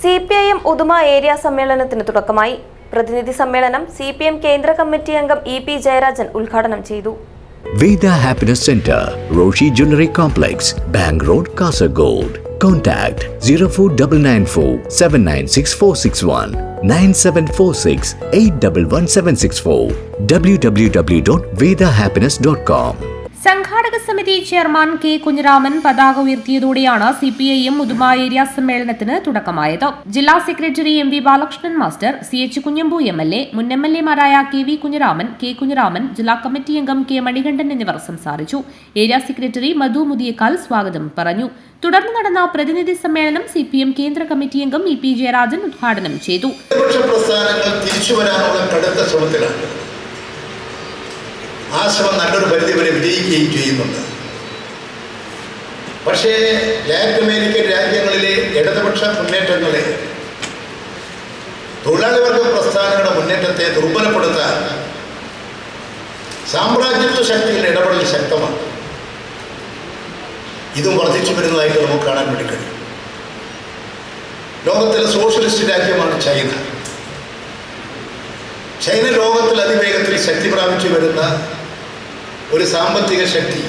C P I M Uduma area സമ്മേളനത്തിന് തുടക്കമായി. പ്രതിനിധി സമ്മേളനം സി പി എം കേന്ദ്ര കമ്മിറ്റി അംഗം ഇ പി ജയരാജൻ ഉദ്ഘാടനം ചെയ്തു. വേദ ഹാപ്പിനെസ് സെന്റർ റോഷി ജുനറി complex bank road Kasaragod. Contact zero four double nine four seven nine six four six one nine seven four six eight double one seven six four W W W dot Veda happiness dot com. സംഘാടക സമിതി chairman K Kunhiraman പതാക ഉയർത്തിയതോടെയാണ് C P Uduma area സമ്മേളനത്തിന് തുടക്കമായത്. ജില്ലാ secretary M V Balakrishnan master C H Kunhambu M L A മുൻ M L എമാരായ K V Kunhiraman K Kunhiraman ജില്ലാ committee അംഗം കെ മണികണ്ഠൻ എന്നിവർ സംസാരിച്ചു. ഏരിയ സെക്രട്ടറി മധു മുതിയേക്കാൽ സ്വാഗതം പറഞ്ഞു. തുടർന്ന് നടന്ന പ്രതിനിധി സമ്മേളനം സി പി എം കേന്ദ്ര കമ്മിറ്റി അംഗം ഇ പി ജയരാജൻ ഉദ്ഘാടനം ചെയ്തു. ആ ശ്രമം നല്ലൊരു പരിധി വരെ വിജയിക്കുകയും ചെയ്യുന്നുണ്ട്. പക്ഷേ ലാറ്റിൻ അമേരിക്കൻ രാജ്യങ്ങളിലെ ഇടതുപക്ഷ മുന്നേറ്റങ്ങളെ തൊഴിലാളി വർഗ പ്രസ്ഥാനങ്ങളുടെ മുന്നേറ്റത്തെ ദുർബലപ്പെടുത്താൻ സാമ്രാജ്യത്വ ശക്തികളുടെ ഇടപെടൽ ശക്തമാണ്. ഇതും വർദ്ധിച്ചു വരുന്നതായിട്ട് നമുക്ക് കാണാൻ വേണ്ടി കഴിയും. ലോകത്തിലെ സോഷ്യലിസ്റ്റ് രാജ്യമാണ് ചൈന. ചൈന ലോകത്തിൽ അതിവേഗത്തിൽ ശക്തി പ്രാപിച്ചു വരുന്ന ഒരു സാമ്പത്തിക ശക്തി.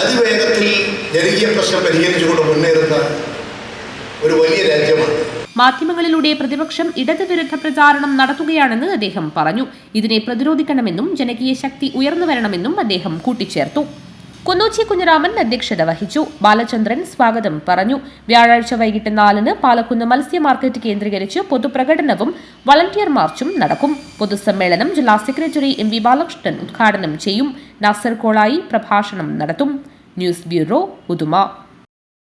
അതിവേഗത്തിൽ ജനകീയ പ്രശ്നം പരിഹരിച്ചുകൊണ്ട് മുന്നേറുന്ന ഒരു വലിയ രാജ്യമാണ്. മാധ്യമങ്ങളിലൂടെ പ്രതിപക്ഷം ഇടതുവിരുദ്ധ പ്രചാരണം നടത്തുകയാണെന്ന് അദ്ദേഹം പറഞ്ഞു. ഇതിനെ പ്രതിരോധിക്കണമെന്നും ജനകീയ ശക്തി ഉയർന്നു വരണമെന്നും അദ്ദേഹം കൂട്ടിച്ചേർത്തു. കുന്നൂച്ചി കുഞ്ഞിരാമൻ അധ്യക്ഷത വഹിച്ചു. ബാലചന്ദ്രൻ സ്വാഗതം പറഞ്ഞു. വ്യാഴാഴ്ച വൈകിട്ട് നാലിന് പാലക്കുന്ന് മത്സ്യ മാർക്കറ്റ് കേന്ദ്രീകരിച്ച് പൊതുപ്രകടനവും വളണ്ടിയർ മാർച്ചും നടക്കും. പൊതുസമ്മേളനം ജില്ലാ സെക്രട്ടറി എം വി ബാലകൃഷ്ണൻ ഉദ്ഘാടനം ചെയ്യും. നാസർ കോളായി പ്രഭാഷണം നടത്തും. News bureau Uduma.